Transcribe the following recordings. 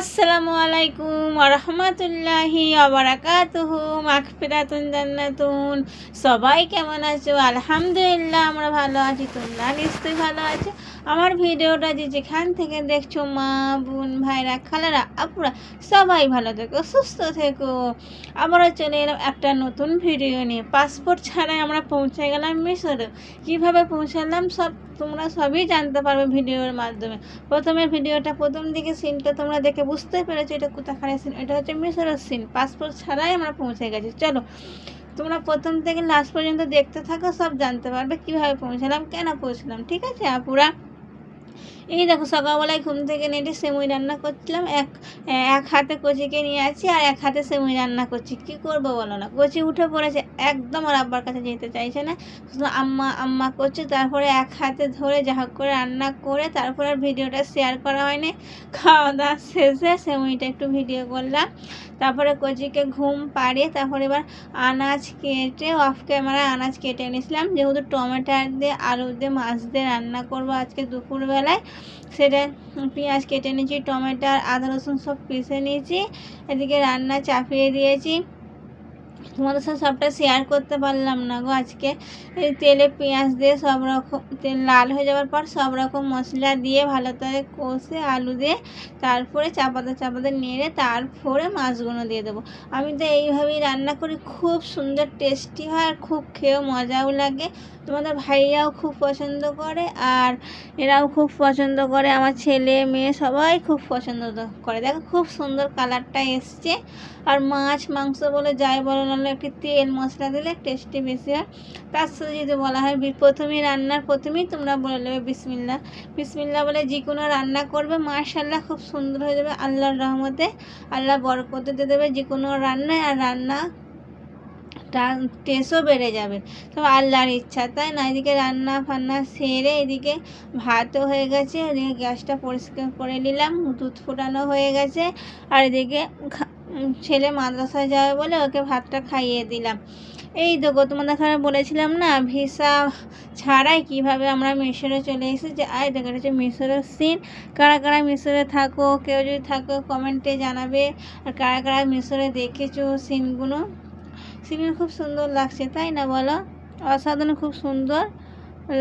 আসসালামু আলাইকুম রহমতুল্লাহি আবরাকাতুহু মাখফিরাতুন জান্নাতুন। সবাই কেমন আছো? আলহামদুলিল্লাহ, আমরা ভালো আছি, তোমরা নিশ্চয়ই ভালো আছো। আমার ভিডিওটা যে যেখান থেকে দেখছ, মা, বোন, ভাইরা, খালারা, আপুরা, সবাই ভালো থেকো, সুস্থ থেকো। আবারও চলে এলাম একটা নতুন ভিডিও নিয়ে। পাসপোর্ট ছাড়াই আমরা পৌঁছে গেলাম মিশরে। কীভাবে পৌঁছালাম সব তোমরা সবই জানতে পারবে ভিডিওর মাধ্যমে। প্রথমে ভিডিওটা প্রথম দিকে সিনটা তোমরা দেখে বুঝতে পেরেছ এটা কোথাখানে সিন, এটা হচ্ছে মিশরের সিন। পাসপোর্ট ছাড়াই আমরা পৌঁছে গেছি। চলো, তোমরা প্রথম থেকে লাস্ট পর্যন্ত দেখতে থাকো, সব জানতে পারবে কীভাবে পৌঁছালাম, কেন পৌঁছলাম, ঠিক আছে, আপুরা? এই দেখো সকালবেলায় ঘুম থেকে নেটে সেমুই রান্না করছিলাম। এক এক হাতে কচিকে নিয়ে আছি আর এক হাতে সেমুই রান্না করছি। কি করব বলো না? কচি উঠে পড়েছে, একদম আর আব্বার কাছে যেতে চাইছে না। শুধু আম্মা আম্মা করছে, তারপরে এক হাতে ধরে যা করে রান্না করে তারপরে আর ভিডিওটা শেয়ার করা হয়নি। খাওয়া দাওয়া শেষে সেমুইটা একটু ভিডিও করলাম। তারপরে কচিকে ঘুম পাড়িয়ে তারপরে এবার আনাজ কেটে অফ ক্যামেরায় আনাজ কেটে এনেছিলাম। যেহেতু টমেটো দিয়ে, আলু দিয়ে, মাছ দিয়ে রান্না করব আজকে দুপুরবেলায় সেটা পেঁয়াজ কেটে নিয়েছি, টমেটো আর আদা রসুন সব পিষে নিয়েছি, এদিকে রান্না চাপিয়ে দিয়েছি। তোমাদের সাথে সবটা শেয়ার করতে পারলাম না গো আজকে। তেলে পেঁয়াজ দিয়ে সব রকম, তেল লাল হয়ে যাওয়ার পর সব রকম মশলা দিয়ে ভালো করে কষে আলু দিয়ে তারপরে চাপাতে চাপাতে নেড়ে তারপরে মাছগুলো দিয়ে দেবো। আমি তো এইভাবেই রান্না করি, খুব সুন্দর টেস্টি হয় আর খুব খেয়েও মজাও লাগে। তোমাদের ভাইয়াও খুব পছন্দ করে আর এরাও খুব পছন্দ করে। আমার ছেলে, মেয়ে সবাই খুব পছন্দ করে। দেখো খুব সুন্দর কালারটা এসছে। আর মাছ, মাংস বলে, যাই বলো নাহলে একটু তেল, মশলা দিলে টেস্টি বেশি হয়। তার সাথে যদি বলা হয় প্রথমেই রান্নার প্রথমেই তোমরা বলে নেবে বিসমিল্লা বিসমিল্লা বলে যে কোনো রান্না করবে মাশাল্লাহ খুব সুন্দর হয়ে যাবে, আল্লাহর রহমতে, আল্লাহ বরকতে দিয়ে দেবে যে কোনো রান্নায়। আর রান্না টেস্টও বেড়ে যাবে। তো আল্লাহর ইচ্ছা, তাই না? এদিকে রান্না ফান্না সেরে এদিকে ভাতও হয়ে গেছে, এদিকে গ্যাসটা পরিষ্কার করে নিলাম, দুধ ফোটানো হয়ে গেছে, আর এদিকে ছেলে মাদ্রাসায় যাবে বলে ওকে ভাতটা খাইয়ে দিলাম। এই দেখো তোমাদের এখানে বলেছিলাম না, ভিসা ছাড়াই কীভাবে আমরা মিশরে চলে এসেছি? আয় দেখো হচ্ছে মিশরের সিন কারা কারা মিশরে থাকো, কেউ যদি থাকো কমেন্টে জানাবে। আর কারা কারা মিশরে দেখেছ সিনগুলো সিনগুলো খুব সুন্দর লাগছে, তাই না বলো? অসাধারণ, খুব সুন্দর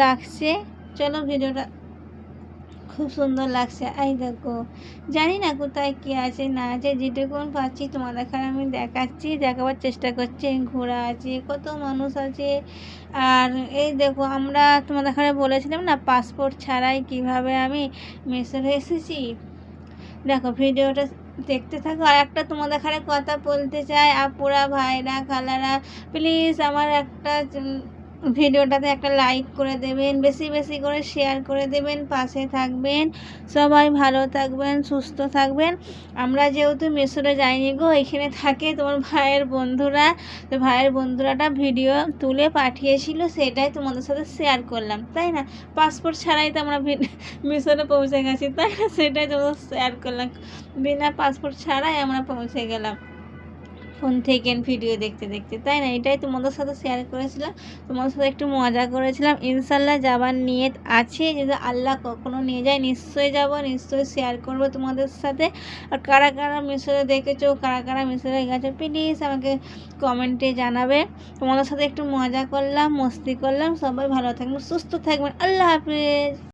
লাগছে। চলো ভিডিওটা খুব সুন্দর লাগছে। এই দেখো, জানি না কোথায় কী আছে, না আছে, যেটুকুন পাচ্ছি তোমাদের আমি দেখাচ্ছি, দেখাবার চেষ্টা করছি, ঘোরা আছে, কত মানুষ আছে। আর এই দেখো, আমরা তোমাদের এখানে বলেছিলাম না পাসপোর্ট ছাড়াই কীভাবে আমি মেসরে এসেছি? দেখো, ভিডিওটা দেখতে থাকো। আর একটা তোমাদের এখানে কথা বলতে চাই, আপুরা, ভাইরা, খালারা প্লিজ আমার একটা ভিডিওটাতে একটা লাইক করে দেবেন, বেশি বেশি করে শেয়ার করে দেবেন, পাশে থাকবেন। সবাই ভালো থাকবেন, সুস্থ থাকবেন। আমরা যেহেতু মেসরে যাইনি গো, এখানে থাকে তোমার ভাইয়ের বন্ধুরা। তো ভাইয়ের বন্ধুরাটা ভিডিও তুলে পাঠিয়েছিল, সেটাই তোমাদের সাথে শেয়ার করলাম, তাই না? পাসপোর্ট ছাড়াই তো আমরা মিশরে পৌঁছে গেছি, তাই না? সেটাই তোমাদের শেয়ার করলাম। বিনা পাসপোর্ট ছাড়াই আমরা পৌঁছে গেলাম। ফোন থেকে ভিডিও দেখতে দেখতে, তাই না? এটাই তোমাদের সাথে শেয়ার করেছিলাম। তোমাদের সাথে একটু মজা করেছিলাম। ইনশাল্লাহ যাবার নিয়ত আছে, যদি আল্লাহ কখনো নিয়ে যায়, নিশ্চয়ই যাব, নিশ্চয়ই শেয়ার করব তোমাদের সাথে। আর কারা কারা মিশরে দেখেছ, কারা কারা মিশরে গেছো প্লিজ আমাকে কমেন্টে জানাবে। তোমাদের সাথে একটু মজা করলাম, মস্তি করলাম। সবাই ভালো থাকবেন, সুস্থ থাকবেন। আল্লাহ হাফিজ।